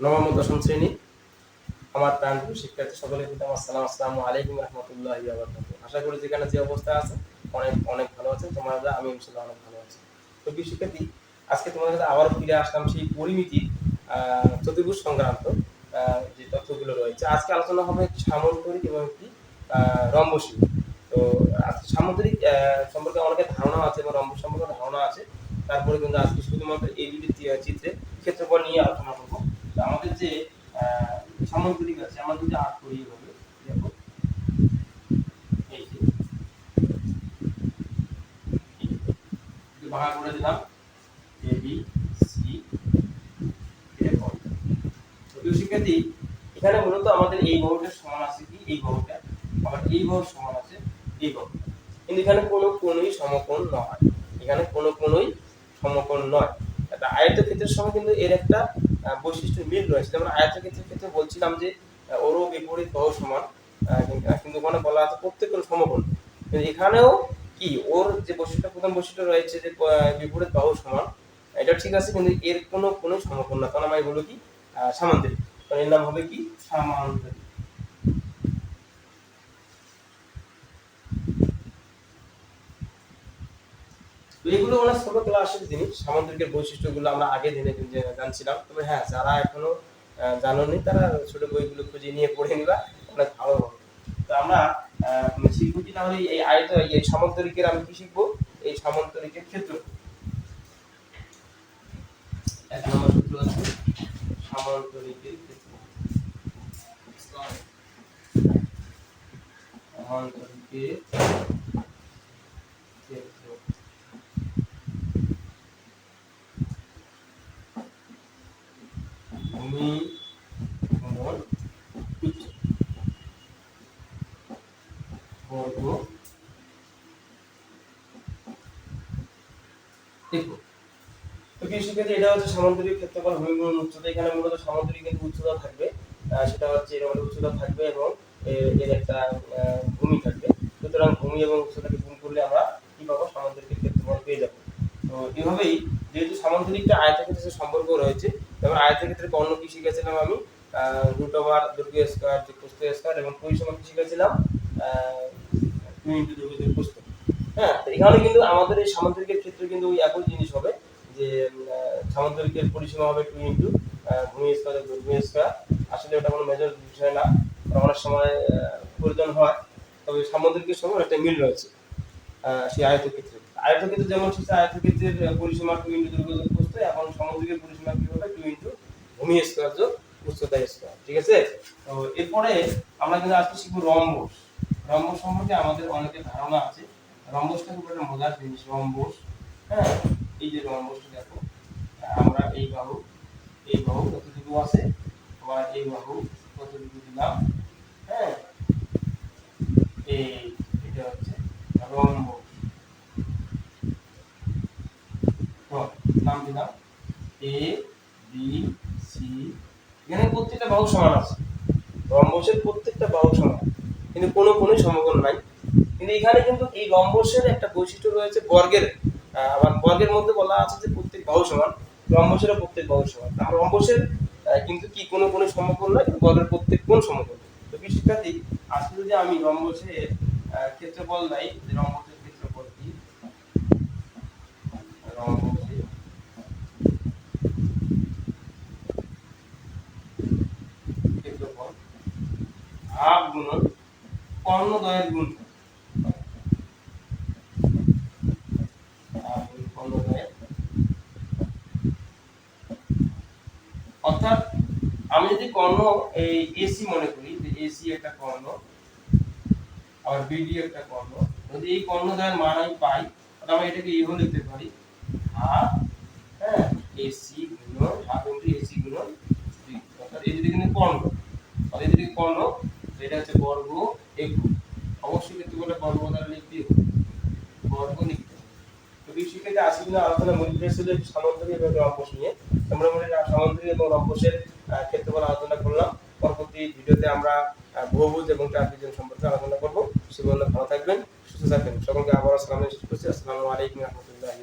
নবম দশম শ্রেণি। আমার প্রাণপ্রিয় শিক্ষার্থী সকলের প্রতি আমার সালাম আসসালামু আলাইকুম রহমতুল্লাহ আশা করি যেখানে যে অবস্থা আছে অনেক অনেক ভালো আছে। তোমরা আমি ইনশাল্লাহ অনেক ভালো আছি। তো প্রিয় শিক্ষার্থী আজকে তোমাদের সাথে আবারও ফিরে আসলাম সেই পরিমিতির আহ, চতুর্ভুজ সংক্রান্ত যে তথ্যগুলো রয়েছে। আজকে আলোচনা হবে সামন্তরিক এবং একটি রম্বস তো আজকে সামুদ্রিক সম্পর্কে অনেকের ধারণা আছে এবং রম্বস সম্পর্কে ধারণা আছে। তারপরে কিন্তু আজকে শুধুমাত্র এই দুটি চিত্রে ক্ষেত্রফল নিয়ে আলোচনা করব। আমাদের যে আহ, সামুদ্রিক আছে আমরা যদি আট করি এভাবে দেখো। যে। যে। ভাগ করে দিলাম। এ বি সি শিক্ষার্থী এখানে মূলত আমাদের এই বাহুটার সমান আছে কি? এই বাহুটা আবার এই বাহুর সমান আছে এই বাহুটা কিন্তু এখানে কোনো কোনোই সমকোণ নয়। এখানে কোনো কোনোই সমকোণ নয়। একটা আয়তক্ষেত্রের সঙ্গে কিন্তু এর একটা বৈশিষ্ট্য মিল রয়েছে। যেমন আয়তক্ষেত্রের ক্ষেত্রে বলছিলাম যে ওরও বিপরীত বাহু সমান কিন্তু- ওখানে বলা আছে প্রত্যেকের সমকোণ। কিন্তু এখানেও কি? ওর যে বৈশিষ্ট্য, প্রথম বৈশিষ্ট্য রয়েছে যে বিপরীত বাহু সমান, এটা ঠিক আছে, কিন্তু এর কোনো কোনো সমকোণ না। তখন আমি বলব কি? সামান্তরিক। এর নাম হবে কি? সামান্তরিক। তো এগুলো অনেক ছোট ক্লাসের জিনিস, সামুদ্রিকের বৈশিষ্ট্যগুলো আমরা আগে জেনে জানছিলাম। তবে হ্যাঁ যারা এখনও জানোনি, তারা ছোট বইগুলো খুঁজে নিয়ে পড়ে নিবা অনেক ভালো হবে। তো আমরা শিখব কি তাহলে এই আয়ত, এই সামন্তরিকের আমি কি শিখব? এই সামন্তরিকের ক্ষেত্র। এক নম্বর সূত্র আছে সামন্তরিকের ক্ষেত্র। সামন্তরিকের ক্ষেত্র ভূমি ভ্রমণ উচ্চ বর্গ দেখো তো কি শিখেছে এটা হচ্ছে উচ্চতা। এখানে মূলত উচ্চতা থাকবে সেটা হচ্ছে উচ্চতা থাকবে এবং এর একটা ভূমি থাকবে। সুতরাং ভূমি এবং উচ্চতাকে গুণ করলে আমরা পেয়ে যাব। তো যেহেতু সম্পর্ক রয়েছে যেমন আয়তক্ষেত্রে কর্ণ কি শিখেছিলাম আমি? রুট দৈর্ঘ্য স্কোয়ার যে প্রস্থ স্কোয়ার এবং পরিসীমা কি শিখেছিলাম? হ্যাঁ এখানে কিন্তু আমাদের এই সামুদ্রিকের ক্ষেত্রে কিন্তু ওই একই জিনিস যে সামুদ্রিকের পরিসীমা হবে টু ইন্টু ভূমি স্কোয়ার দৈর্ঘ্য স্কোয়ার আসলে ওটা কোনো মেজর বিষয় না। অনেক সময় প্রয়োজন হয়। তবে সামুদ্রিকের সঙ্গে একটা মিল রয়েছে সেই আয়তক্ষেত্রে আয়তক্ষেত্রে যেমন সেটা আয়তক্ষেত্রের আহ, পরিসীমা টু ইন্টু দৈর্ঘ্য যোগ প্রস্থ এখন সামুদ্রিকের পরিসীমা কি হবে? টু ইন্টু ভূমি স্কোয়ার যোগ উচ্চতা স্কোয়ার ঠিক আছে? তো এরপরে আমরা কিন্তু আজকে শিখব রম্বস। রম্বস সম্পর্কে আমাদের অনেকের ধারণা আছে। রম্বসটা খুব একটা মজার জিনিস রম্বস। হ্যাঁ? এই যে রম্বসটা দেখো, আমরা এই বাহু এই বাহু কতটুকু আছে? আবার এই বাহু কতটুকু দিলাম? হ্যাঁ? এই, এটা হচ্ছে তো নাম দিলাম। এ, বি, সি, এখানে প্রত্যেকটা বাহু সমান আছে। রম্বসের প্রত্যেকটা বাহু সমান, কিন্তু কোনো কোনো সমকোণ নাই। কিন্তু এখানে কিন্তু এই রম্বসের একটা বৈশিষ্ট্য রয়েছে বর্গের। আবার বর্গের মধ্যে বলা আছে যে প্রত্যেক বাহু সমান রম্বসেরও প্রত্যেক বাহু সমান। আর রম্বসের কিন্তু কি কোনো কোনো সমকোণ নয়, কিন্তু বর্গের প্রত্যেক কোন সমকোণ। তো শিক্ষার্থী আজকে যদি আমি রম্বসের ক্ষেত্রফল নাই যে রম্বসের ক্ষেত্রফল কি? রম্বসের কর্ণদ্বয়ের গুণ হাফ গুণ কর্ণদ্বয়ের। অর্থাৎ আমি যদি কর্ণ এই এসি মনে করি, যে এসি একটা কর্ণ আর বিডি একটা কর্ণ, যদি এই কর্ণ কর্ণদ্বয়ের মান আমি পাই, তাহলে আমি এটাকে এইভাবে লিখতে পারি। হাফ হ্যাঁ এসি গুণন হাফ এসি গুণন অর্থাৎ এই যদি কিন্তু কর্ণ। আর এই যদি কর্ণ, এটা হচ্ছে বর্গ একক অবশ্যই কিন্তু বলে বর্গ দ্বারা লিখতে হবে। বর্গ লিখতে হবে তো আসি কিনা আলোচনা মূল ছিল সামন্তরিক এবং রম্পস নিয়ে, আমরা মনে সামন্তরিক এবং রম্পসের ক্ষেত্রফল আলোচনা করলাম। পরবর্তী ভিডিওতে আমরা বহুভুজ এবং ট্রাপিজিয়াম সম্পর্কে আলোচনা করব। সে ভালো থাকবেন, সুস্থ থাকবেন। সকলকে আবারও সালাম করছি। আসসালামু আলাইকুম রহমতুল্লাহি